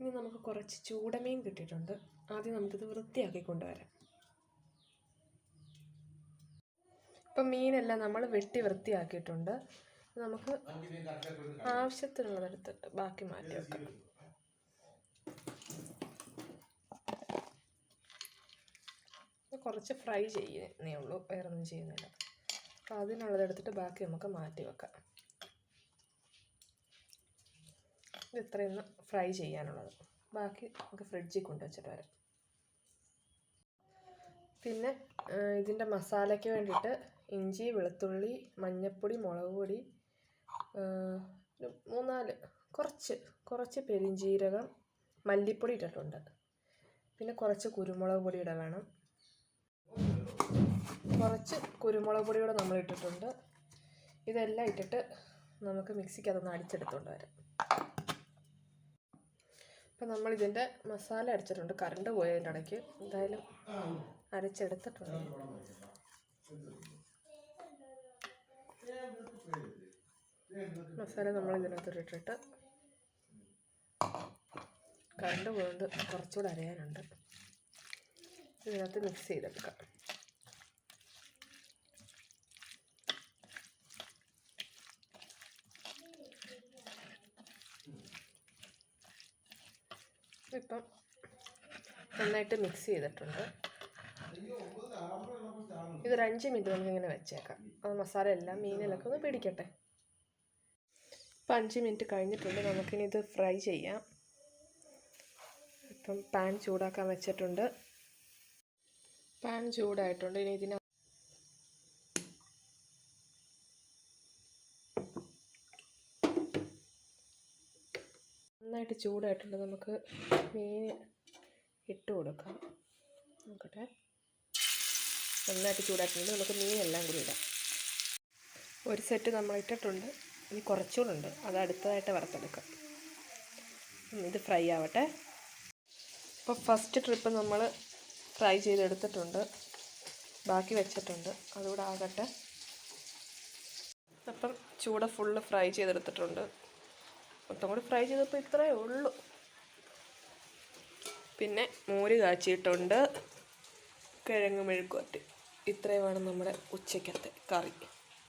ഇനി നമുക്ക് കുറച്ച് ചൂടമീൻ കിട്ടിയിട്ടുണ്ട്. ആദ്യം നമുക്കിത് വൃത്തിയാക്കി കൊണ്ടുവരാം. ഇപ്പം മീനെല്ലാം നമ്മൾ വെട്ടി വൃത്തിയാക്കിയിട്ടുണ്ട്. നമുക്ക് ആവശ്യത്തിനുള്ളത് എടുത്തിട്ട് ബാക്കി മാറ്റി വെക്കാം. കുറച്ച് ഫ്രൈ ചെയ്യുന്നേ ഉള്ളൂ വേറൊന്നും ചെയ്യുന്നില്ല. അപ്പോൾ അതിനുള്ളത് എടുത്തിട്ട് ബാക്കി നമുക്ക് മാറ്റി വെക്കാം. ഇത് ഇത്രയൊന്ന് ഫ്രൈ ചെയ്യാനുള്ളത്. ബാക്കി നമുക്ക് ഫ്രിഡ്ജിൽ കൊണ്ടുവച്ചിട്ട് വരാം. പിന്നെ ഇതിന്റെ മസാലയ്ക്ക് വേണ്ടിയിട്ട് ഇഞ്ചി വെളുത്തുള്ളി മഞ്ഞൾപ്പൊടി മുളക് പൊടി മൂന്നാൽ കുറച്ച് കുറച്ച് പെരിഞ്ചീരകം മല്ലിപ്പൊടി ഇട്ടിട്ടുണ്ട്. പിന്നെ കുറച്ച് കുരുമുളക് പൊടി ഇട വേണം. കുറച്ച് കുരുമുളക് പൊടി കൂടെ നമ്മൾ ഇട്ടിട്ടുണ്ട്. ഇതെല്ലാം ഇട്ടിട്ട് നമുക്ക് മിക്സിക്ക് അതൊന്ന് അടിച്ചെടുത്തുകൊണ്ട് വരാം. അപ്പം നമ്മൾ ഇതിന്റെ മസാല അരച്ചിട്ടുണ്ട്. കറണ്ട് പോയതിന്റെ ഇടയ്ക്ക് എന്തായാലും അരച്ചെടുത്തിട്ടുണ്ട്. മസാല നമ്മൾ ഇതിനകത്ത് ഇട്ടിട്ട് കറണ്ട് പോയത് കുറച്ചുകൂടെ അരയാനുണ്ട്. ഇതിനകത്ത് മിക്സ് ചെയ്തെടുക്കാം. ഇപ്പം നന്നായിട്ട് മിക്സ് ചെയ്തിട്ടുണ്ട്. ഇതൊരു അഞ്ച് മിനിറ്റ് നമുക്കിങ്ങനെ വെച്ചേക്കാം. അത് മസാല എല്ലാം മീനിലൊക്കെ ഒന്ന് പിടിക്കട്ടെ. ഇപ്പം അഞ്ച് മിനിറ്റ് കഴിഞ്ഞിട്ടുണ്ട്. നമുക്കിനി ഇത് ഫ്രൈ ചെയ്യാം. ഇപ്പം പാൻ ചൂടാക്കാൻ വെച്ചിട്ടുണ്ട്. പാൻ ചൂടായിട്ടുണ്ട്. ഇനി ഇതിന് നന്നായിട്ട് ചൂടായിട്ടുണ്ട്. നമുക്ക് മീൻ ഇട്ട് കൊടുക്കാം. നോക്കട്ടെ. നന്നായിട്ട് ചൂടായിട്ടുണ്ട്. നമുക്ക് മീനെല്ലാം കൂടി ഇടാം. ഒരു സെറ്റ് നമ്മൾ ഇട്ടിട്ടുണ്ട്. ഇനി കുറച്ചുകൂടെ ഉണ്ട്. അത് അടുത്തതായിട്ട് വറുത്തെടുക്കാം. ഇത് ഫ്രൈ ആവട്ടെ. ഇപ്പോൾ ഫസ്റ്റ് ട്രിപ്പ് നമ്മൾ ഫ്രൈ ചെയ്തെടുത്തിട്ടുണ്ട്. ബാക്കി വെച്ചിട്ടുണ്ട്. അതുകൂടെ ആകട്ടെ. അപ്പം ചൂട ഫുള്ള് ഫ്രൈ ചെയ്തെടുത്തിട്ടുണ്ട്. മൊത്തം കൂടി ഫ്രൈ ചെയ്തപ്പോൾ ഇത്രയേ ഉള്ളൂ. പിന്നെ മോര് കാച്ചിയിട്ടുണ്ട്. കിഴങ്ങ് മെഴുക്കുവരട്ടി. ഇത്രയുമാണ് നമ്മുടെ ഉച്ചക്കത്തെ കറി.